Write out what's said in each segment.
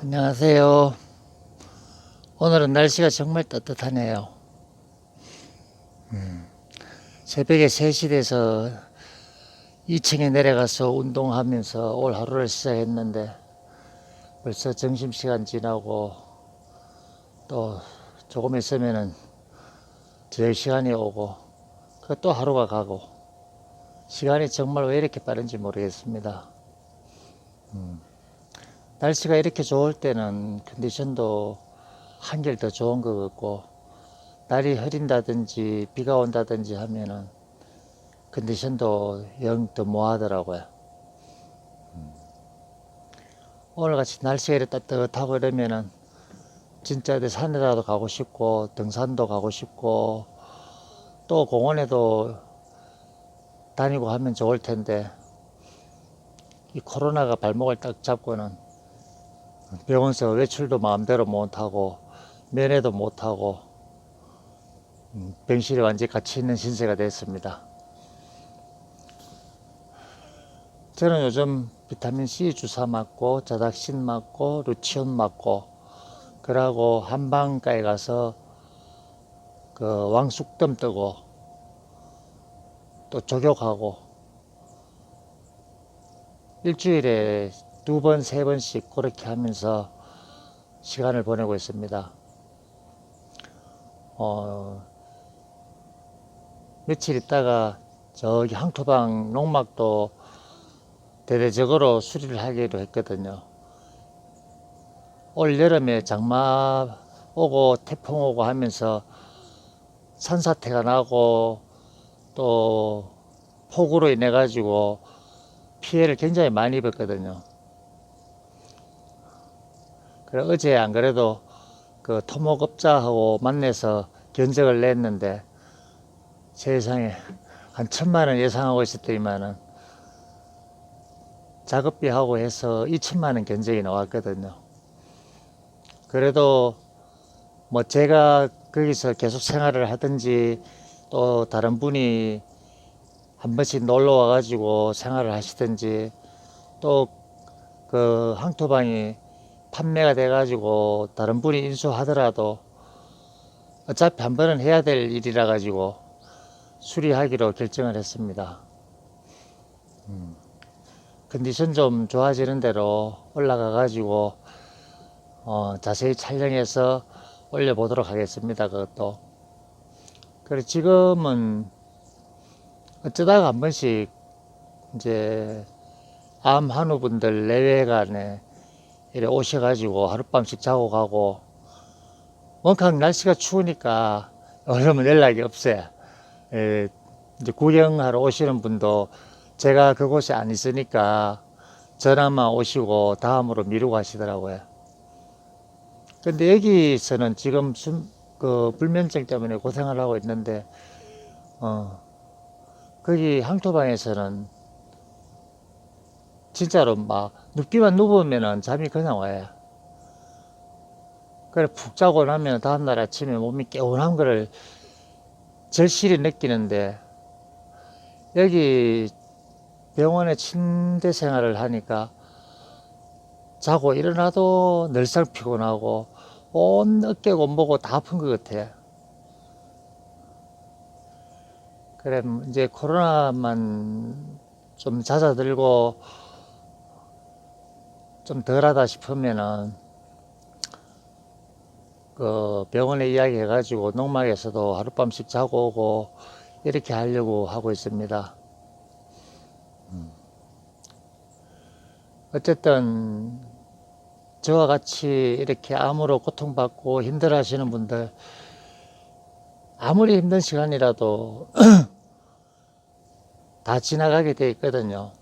안녕하세요. 오늘은 날씨가 정말 따뜻하네요. 음, 새벽에 3시 돼서 2층에 내려가서 운동하면서 올 하루를 시작했는데 벌써 점심시간 지나고 또 조금 있으면은 저녁 시간이 오고 그또 하루가 가고 시간이 정말 왜 이렇게 빠른지 모르겠습니다. 날씨가 이렇게 좋을 때는 컨디션도 한결 더 좋은 것 같고 날이 흐린다든지 비가 온다든지 하면은 컨디션도 영더 뭐하더라고요. 음. 오늘같이 날씨가 이렇게 따뜻하고 이러면은 진짜 산에라도 가고 싶고 등산도 가고 싶고 또 공원에도 다니고 하면 좋을 텐데 이 코로나가 발목을 딱 잡고는 병원에서 외출도 마음대로 못하고 면회도 못하고 음, 병실에 완전히 갇혀 있는 신세가 됐습니다. 저는 요즘 비타민 C 주사 맞고 자닥신 맞고 루치온 맞고 그러고 한방가에 가서 그 왕숙덤 뜨고 또 조격하고 일주일에 두 번, 세 번씩 그렇게 하면서 시간을 보내고 있습니다. 어, 며칠 있다가 저기 항토방 농막도 대대적으로 수리를 하기로 했거든요. 올 여름에 장마 오고 태풍 오고 하면서 산사태가 나고 또 폭우로 인해 가지고 피해를 굉장히 많이 입었거든요. 그래 어제 안 그래도 그 토목업자하고 만나서 견적을 냈는데 세상에 한 천만 원 예상하고 있었더니만은 작업비하고 해서 2천만 원 견적이 나왔거든요. 그래도 뭐 제가 거기서 계속 생활을 하든지 또 다른 분이 한 번씩 놀러 와가지고 생활을 하시든지 또 그 항토방이 판매가 돼가지고 다른 분이 인수하더라도 어차피 한 번은 해야 될 일이라 가지고 수리하기로 결정을 했습니다. 음, 컨디션 좀 좋아지는 대로 올라가 가지고 어, 자세히 촬영해서 올려보도록 하겠습니다. 그것도. 그래 지금은 어쩌다가 한 번씩 이제 암 한우분들 내외간에 이래 오셔가지고 하룻밤씩 자고 가고 원캉 날씨가 추우니까 여름은 연락이 없어요. 에, 이제 구경하러 오시는 분도 제가 그곳에 안 있으니까 전화만 오시고 다음으로 미루고 하시더라고요. 근데 여기서는 지금 숨, 그 불면증 때문에 고생을 하고 있는데 어, 거기 항토방에서는 진짜로 막 눕기만 누우면은 잠이 그냥 와요. 그래 푹 자고 나면 다음날 아침에 몸이 개운한 거를 절실히 느끼는데 여기 병원에 침대 생활을 하니까 자고 일어나도 늘상 피곤하고 온 어깨 곤보고 다 아픈 것 같아. 그래 이제 코로나만 좀 잦아들고 좀 덜하다 싶으면은 그 병원에 이야기해가지고 농막에서도 하룻밤씩 자고 오고 이렇게 하려고 하고 있습니다. 음. 어쨌든 저와 같이 이렇게 암으로 고통받고 힘들어 하시는 분들 아무리 힘든 시간이라도 다 지나가게 돼 있거든요.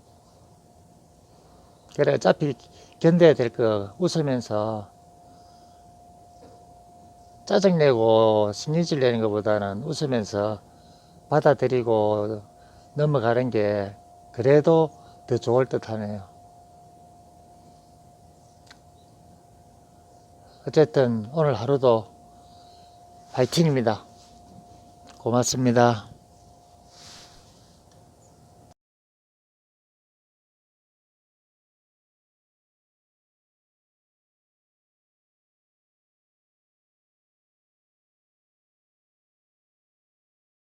그래 어차피 견뎌야 될 거 웃으면서 짜증내고 심리질 내는 것보다는 웃으면서 받아들이고 넘어가는 게 그래도 더 좋을 듯 하네요. 어쨌든 오늘 하루도 파이팅입니다. 고맙습니다.